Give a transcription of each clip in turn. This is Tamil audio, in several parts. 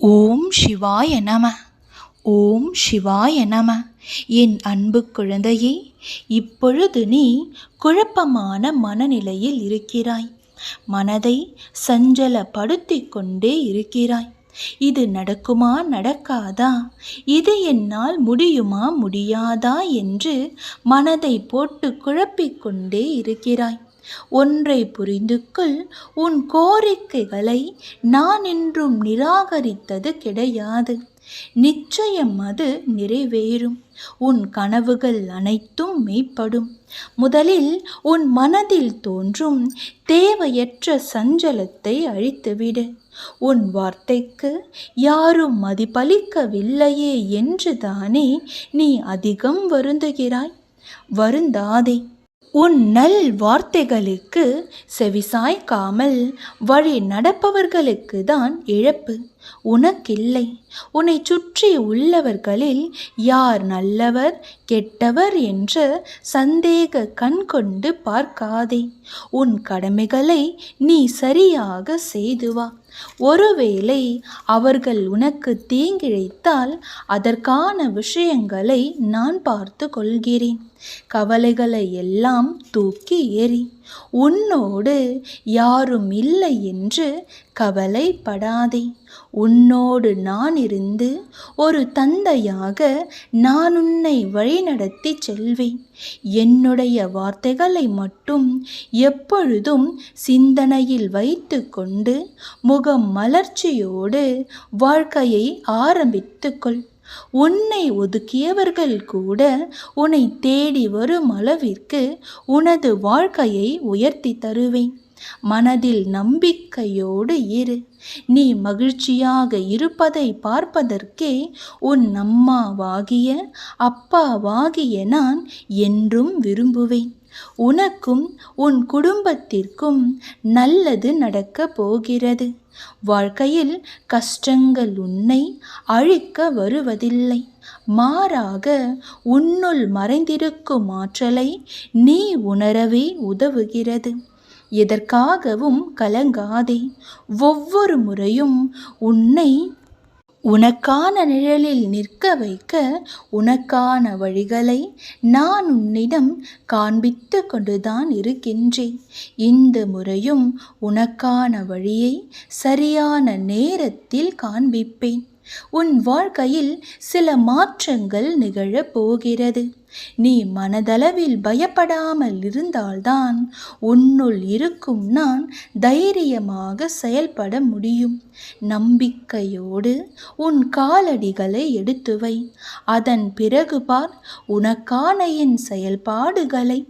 ஓம் சிவாய நம. ஓம் சிவாய நம. என் அன்பு குழந்தையே இப்பொழுது நீ குழப்பமான மனநிலையில் இருக்கிறாய். மனதை சஞ்சலப்படுத்திக் கொண்டே இருக்கிறாய். இது நடக்குமா நடக்காதா? இது என்னால் முடியுமா முடியாதா? என்று மனதை போட்டு குழப்பிக்கொண்டே இருக்கிறாய். ஒன்றை புரிந்து கொள் உன் கோரிக்கைகளை நான் என்றும் நிராகரித்தது கிடையாது. நிச்சயம் அது நிறைவேறும். உன் கனவுகள் அனைத்தும் மெய்ப்படும். முதலில் உன் மனதில் தோன்றும் தேவையற்ற சஞ்சலத்தை அழித்துவிடு. உன் வார்த்தைக்கு யாரும் மதிப்பளிக்கவில்லையே என்றுதானே நீ அதிகம் வருந்துகிறாய். வருந்தாதே. உன் நல் வார்த்தைகளுக்கு செவிசாய்க்காமல் வழி நடப்பவர்களுக்கு தான் இழப்பு. உனக்கில்லை. உன்னை சுற்றி உள்ளவர்களில் யார் நல்லவர் கெட்டவர் என்று சந்தேக கண் கொண்டு பார்க்காதே. உன் கடமைகளை நீ சரியாக செய்துவா ஒருவேளை அவர்கள் உனக்கு தீங்கிழைத்தால் அதற்கான விஷயங்களை நான் பார்த்து கொள்கிறேன். கவலைகளை எல்லாம் தூக்கி எறி உன்னோடு யாரும் இல்லை என்று கவலைப்படாதே. உன்னோடு நான் இருந்து ஒரு தந்தையாக நான் உன்னை வழிநடத்தி செல்வேன். என்னுடைய வார்த்தைகளை மட்டும் எப்பொழுதும் சிந்தனையில் வைத்து கொண்டு முகம் மலர்ச்சியோடு வாழ்க்கையை ஆரம்பித்துக்கொள். உன்னை ஒதுக்கியவர்கள் கூட உன்னை தேடி வரும் அளவிற்கு உனது வாழ்க்கையை உயர்த்தி தருவேன். மனதில் நம்பிக்கையோடு இரு. நீ மகிழ்ச்சியாக இருப்பதை பார்ப்பதற்கே உன் அம்மாவாகிய அப்பாவாகிய நான் என்றும் விரும்புவேன். உனக்கும் உன் குடும்பத்திற்கும் நல்லது நடக்கப் போகிறது. வாழ்க்கையில் கஷ்டங்கள் உன்னை அழிக்க வருவதில்லை. மாறாக உன்னுள் மறைந்திருக்கும் ஆற்றலை நீ உணரவே உதவுகிறது. எதற்காகவும் கலங்காதே. ஒவ்வொரு முறையும் உன்னை உனக்கான நிழலில் நிற்க வைக்க உனக்கான வழிகளை நான் உன்னிடம் காண்பித்து கொண்டுதான் இருக்கின்றேன். இந்த முறையும் உனக்கான வழியை சரியான நேரத்தில் காண்பிப்பேன். உன் வாழ்க்கையில் சில மாற்றங்கள் நிகழப் போகிறது. நீ மனதளவில் பயப்படாமல் இருந்தால்தான் உன்னுள் இருக்கும் நான் தைரியமாக செயல்பட முடியும். நம்பிக்கையோடு உன் காலடிகளை எடுத்து வை. அதன் பிறகு பார் உனக்கான என் செயல்பாடுகளை.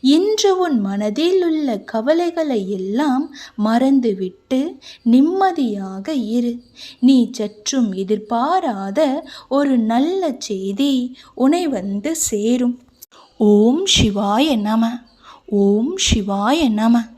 இன்று உன் மனதில் உள்ள கவலைகளை எல்லாம் மறந்துவிட்டு நிம்மதியாக இரு. நீ சற்றும் எதிர்பாராத ஒரு நல்ல செய்தி உனை வந்து சேரும். ஓம் சிவாய நம. ஓம் சிவாய நம.